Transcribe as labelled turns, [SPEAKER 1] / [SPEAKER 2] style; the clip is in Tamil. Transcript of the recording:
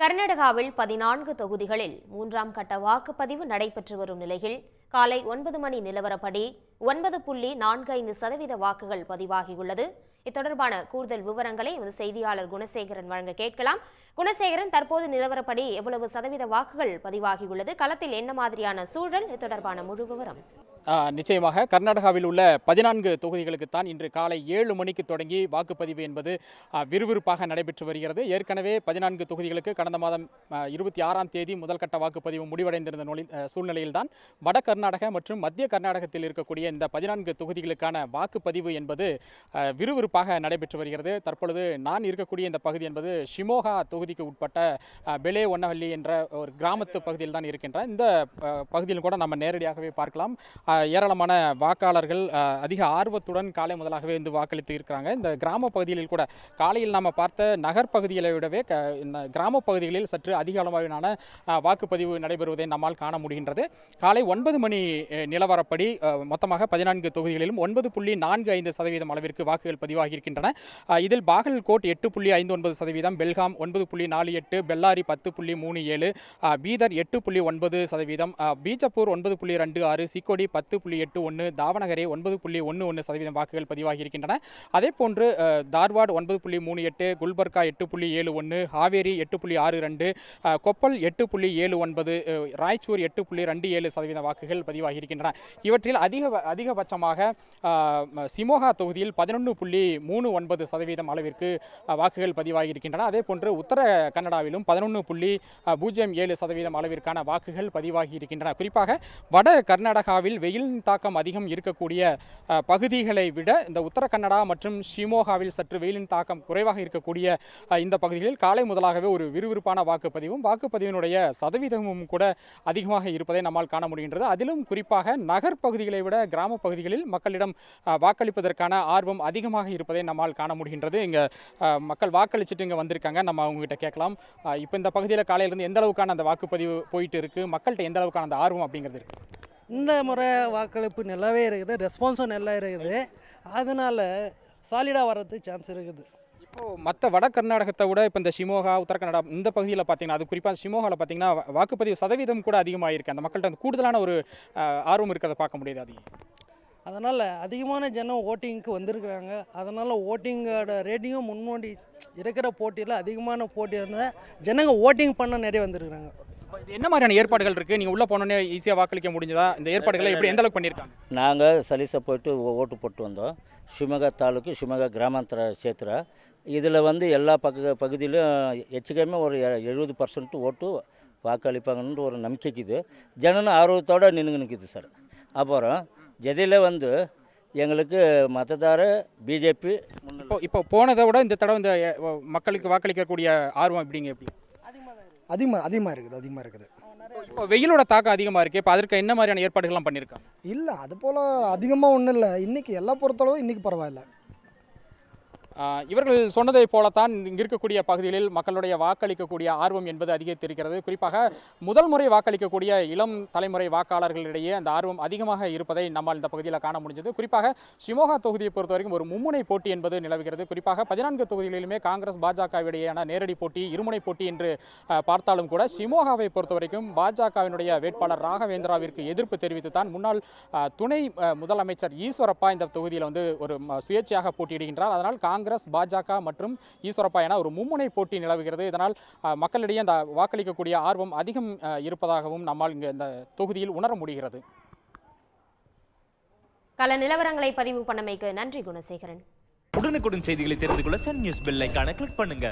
[SPEAKER 1] கர்நாடகாவில் பதினான்கு தொகுதிகளில் மூன்றாம் கட்ட வாக்குப்பதிவு நடைபெற்று வரும் நிலையில் காலை ஒன்பது மணி நிலவரப்படி ஒன்பது புள்ளி நான்கு ஐந்து சதவீத வாக்குகள் பதிவாகியுள்ளது. இத்தொடர்பான கூடுதல் விவரங்களை எமது செய்தியாளர் குணசேகரன் வழங்க கேட்கலாம். குணசேகரன் தற்போது நிலவரப்படி எவ்வளவு சதவீத வாக்குகள் பதிவாகியுள்ளது? களத்தில் என்ன மாதிரியான சூழல்? இது தொடர்பான முழு விவரம்.
[SPEAKER 2] நிச்சயமாக கர்நாடகாவில் உள்ள பதினான்கு தொகுதிகளுக்குத்தான் இன்று காலை ஏழு மணிக்கு தொடங்கி வாக்குப்பதிவு என்பது விறுவிறுப்பாக நடைபெற்று வருகிறது. ஏற்கனவே பதினான்கு தொகுதிகளுக்கு கடந்த மாதம் இருபத்தி ஆறாம் தேதி முதல் கட்ட வாக்குப்பதிவு முடிவடைந்திருந்த நொழி சூழ்நிலையில்தான் வட கர்நாடக மற்றும் மத்திய கர்நாடகத்தில் இருக்கக்கூடிய இந்த பதினான்கு தொகுதிகளுக்கான வாக்குப்பதிவு என்பது விறுவிறுப்பாக நடைபெற்று வருகிறது. தற்பொழுது நான் இருக்கக்கூடிய இந்த பகுதி என்பது ஷிமோகா தொகுதிக்கு உட்பட்ட பெலே ஒன்னஹள்ளி என்ற ஒரு கிராமத்து பகுதியில் தான் இருக்கின்ற. இந்த பகுதியில் கூட நம்ம நேரடியாகவே பார்க்கலாம். ஏராளமான வாக்காளர்கள் அதிக ஆர்வத்துடன் காலை முதலாகவே வந்து வாக்களித்து இருக்கிறாங்க. இந்த கிராம பகுதிகளில் கூட காலையில் நாம் பார்த்த நகர் பகுதிகளை விடவே க இந்த கிராம பகுதிகளில் சற்று அதிக அளவிலான வாக்குப்பதிவு நடைபெறுவதை நம்மால் காண முடிகின்றது. காலை ஒன்பது மணி நிலவரப்படி மொத்தமாக பதினான்கு தொகுதிகளிலும் ஒன்பது புள்ளி நான்கு ஐந்து சதவீதம் அளவிற்கு வாக்குகள் பதிவாகி இருக்கின்றன இதில் பாகல்கோட் எட்டு புள்ளி ஐந்து ஒன்பது சதவீதம் பெல்காம் ஒன்பது புள்ளி நாலு எட்டு பெல்லாரி பத்து புள்ளி மூணு ஏழு பீதர் எட்டு புள்ளி ஒன்பது சதவீதம் பீஜப்பூர் ஒன்பது புள்ளி ரெண்டு ஆறு சிக்கோடி பத்து புள்ளி எட்டு ஒன்று தாவணகரே ஒன்பது புள்ளி ஒன்று ஒன்று சதவீதம் வாக்குகள் பதிவாகி இருக்கின்றன அதே போன்று தார்வாட் ஒன்பது புள்ளி மூணு எட்டு குல்பர்கா எட்டு புள்ளி ஏழு ஒன்று ஹாவேரி எட்டு புள்ளி ஆறு ரெண்டு கொப்பல் எட்டு புள்ளி ஏழு ஒன்பது ராய்ச்சூர் எட்டு புள்ளி ரெண்டு ஏழு சதவீத வாக்குகள் பதிவாகி இருக்கின்றன இவற்றில் அதிக அதிகபட்சமாக சிமோகா தொகுதியில் பதினொன்று புள்ளி மூணு ஒன்பது சதவீதம் அளவிற்கு வாக்குகள் பதிவாகி இருக்கின்றன அதே போன்று உத்தர கன்னடாவிலும் பதினொன்று புள்ளி பூஜ்ஜியம் ஏழு சதவீதம் அளவிற்கான வாக்குகள் பதிவாகி இருக்கின்றன குறிப்பாக வட கர்நாடகாவில் வெயிலின் தாக்கம் அதிகம் இருக்கக்கூடிய பகுதிகளை விட இந்த உத்தர கன்னடா மற்றும் ஷிமோகாவில் சற்று வெயிலின் தாக்கம் குறைவாக இருக்கக்கூடிய இந்த பகுதிகளில் காலை முதலாகவே ஒரு விறுவிறுப்பான வாக்குப்பதிவும் வாக்குப்பதிவினுடைய சதவீதமும் கூட அதிகமாக இருப்பதை நம்மால் காண முடிகின்றது. அதிலும் குறிப்பாக நகர் பகுதிகளை விட கிராம பகுதிகளில் மக்களிடம் வாக்களிப்பதற்கான ஆர்வம் அதிகமாக இருப்பதை நம்மால் காண முடிகின்றது. இங்கே மக்கள் வாக்களிச்சுட்டு இங்கே வந்திருக்காங்க. நம்ம அவங்ககிட்ட கேட்கலாம். இப்போ இந்த பகுதியில் காலையிலேருந்து எந்த அளவுக்கான அந்த வாக்குப்பதிவு போயிட்டு இருக்கு? மக்கள்கிட்ட எந்த அளவுக்கான அந்த ஆர்வம் அப்படிங்கிறது இருக்குது
[SPEAKER 3] இந்த முறை வாக்களிப்பு நல்லாவே இருக்குது ரெஸ்பான்ஸும் நல்லா இருக்குது. அதனால் சாலிடாக வர்றதுக்கு சான்ஸ் இருக்குது.
[SPEAKER 2] இப்போ மற்ற வட கர்நாடகத்தை விட இப்போ இந்த ஷிமோகா உத்தர கன்னடா இந்த பகுதியில் பார்த்தீங்கன்னா அது குறிப்பாக ஷிமோகாவில் பார்த்தீங்கன்னா வாக்குப்பதிவு சதவீதம் கூட அதிகமாக அந்த மக்கள்கிட்ட அந்த கூடுதலான ஒரு ஆர்வம் இருக்கிறத பார்க்க முடியுது அது
[SPEAKER 3] அதனால் அதிகமான ஜனம் ஓட்டிங்க்கு வந்திருக்கிறாங்க. அதனால் ஓட்டிங்கோட ரேட்டிங்கும் முன்னோடி இருக்கிற போட்டியில் அதிகமான போட்டி இருந்தால் ஜனங்க ஓட்டிங் பண்ண நிறைய வந்திருக்கிறாங்க.
[SPEAKER 2] என்ன மாதிரியான ஏற்பாடுகள் இருக்குது நீங்கள் உள்ளே போனோன்னே ஈஸியாக வாக்களிக்க முடிஞ்சதா? இந்த ஏற்பாடுகளை எப்படி எந்த அளவுக்கு பண்ணியிருக்காங்க?
[SPEAKER 4] நாங்கள் சலீசை போயிட்டு ஓட்டு போட்டு வந்தோம். ஷிமகா தாலுக்கு ஷிமகா கிராமாந்தர சேத்திரா இதில் வந்து எல்லா பக்க பகுதியிலும் எச்சிக்கையுமே ஒரு எழுபது பர்சன்ட் ஓட்டு வாக்களிப்பாங்கன்ற ஒரு நம்பிக்கைக்குது ஜனன ஆர்வத்தோடு நின்று நிற்குது சார். அப்புறம் ஜதியில் வந்து எங்களுக்கு மததார பிஜேபி
[SPEAKER 2] இப்போ இப்போ போனதை விட இந்த தடவை இந்த மக்களுக்கு வாக்களிக்கக்கூடிய ஆர்வம் எப்படிங்க எப்படி?
[SPEAKER 5] அதிகமாக அதிகமாக இருக்குது அதிகமாக இருக்குது.
[SPEAKER 2] இப்போ வெயிலோட தாக்கம் அதிகமாக இருக்கு. இப்போ அதற்கு என்ன மாதிரியான ஏற்பாடுகள்லாம் பண்ணியிருக்காங்க?
[SPEAKER 5] இல்லை அது போல் அதிகமாக ஒன்றும் இல்லை இன்றைக்கி எல்லா பொறுத்தளவு இன்றைக்கி பரவாயில்ல.
[SPEAKER 2] இவர்கள் சொன்னதை போலத்தான் இங்கு இருக்கக்கூடிய பகுதிகளில் மக்களுடைய வாக்களிக்கக்கூடிய ஆர்வம் என்பது அதிகரித்திருக்கிறது. குறிப்பாக முதல் முறை வாக்களிக்கக்கூடிய இளம் தலைமுறை வாக்காளர்களிடையே அந்த ஆர்வம் அதிகமாக இருப்பதை நம்மால் இந்த பகுதியில் காண முடிஞ்சது. குறிப்பாக ஷிமோகா தொகுதியை பொறுத்த வரைக்கும் ஒரு மும்முனை போட்டி என்பது நிலவுகிறது. குறிப்பாக பதினான்கு தொகுதிகளிலுமே காங்கிரஸ் பாஜகவிடையேயான நேரடி போட்டி இருமுனை போட்டி என்று பார்த்தாலும் கூட ஷிமோகாவை பொறுத்த வரைக்கும் பாஜகவினுடைய வேட்பாளர் ராகவேந்திராவிற்கு எதிர்ப்பு தெரிவித்து தான் முன்னாள் துணை முதலமைச்சர் ஈஸ்வரப்பா இந்த தொகுதியில் வந்து ஒரு சுயேட்சையாக போட்டியிடுகின்றார். அதனால் காங்கிரஸ் பாஜக மற்றும் ஈஸ்வரப்பா என ஒரு மும்முனை போட்டி நிலவுகிறது. இதனால் மக்களிடையே அந்த வாக்களிக்கக்கூடிய ஆர்வம் அதிகம் இருப்பதாகவும் நம்மால் இங்கே இந்த தொகுதியில் உணர முடிகிறது.
[SPEAKER 1] கள நிலவரங்களை பதிவு பண்ணமைக்கு நன்றி குணசேகரன்.
[SPEAKER 6] உடனுக்குடன் செய்திகளை தெரிந்து கொள்ள சன் நியூஸ் பெல் ஐகானை கிளிக் பண்ணுங்க.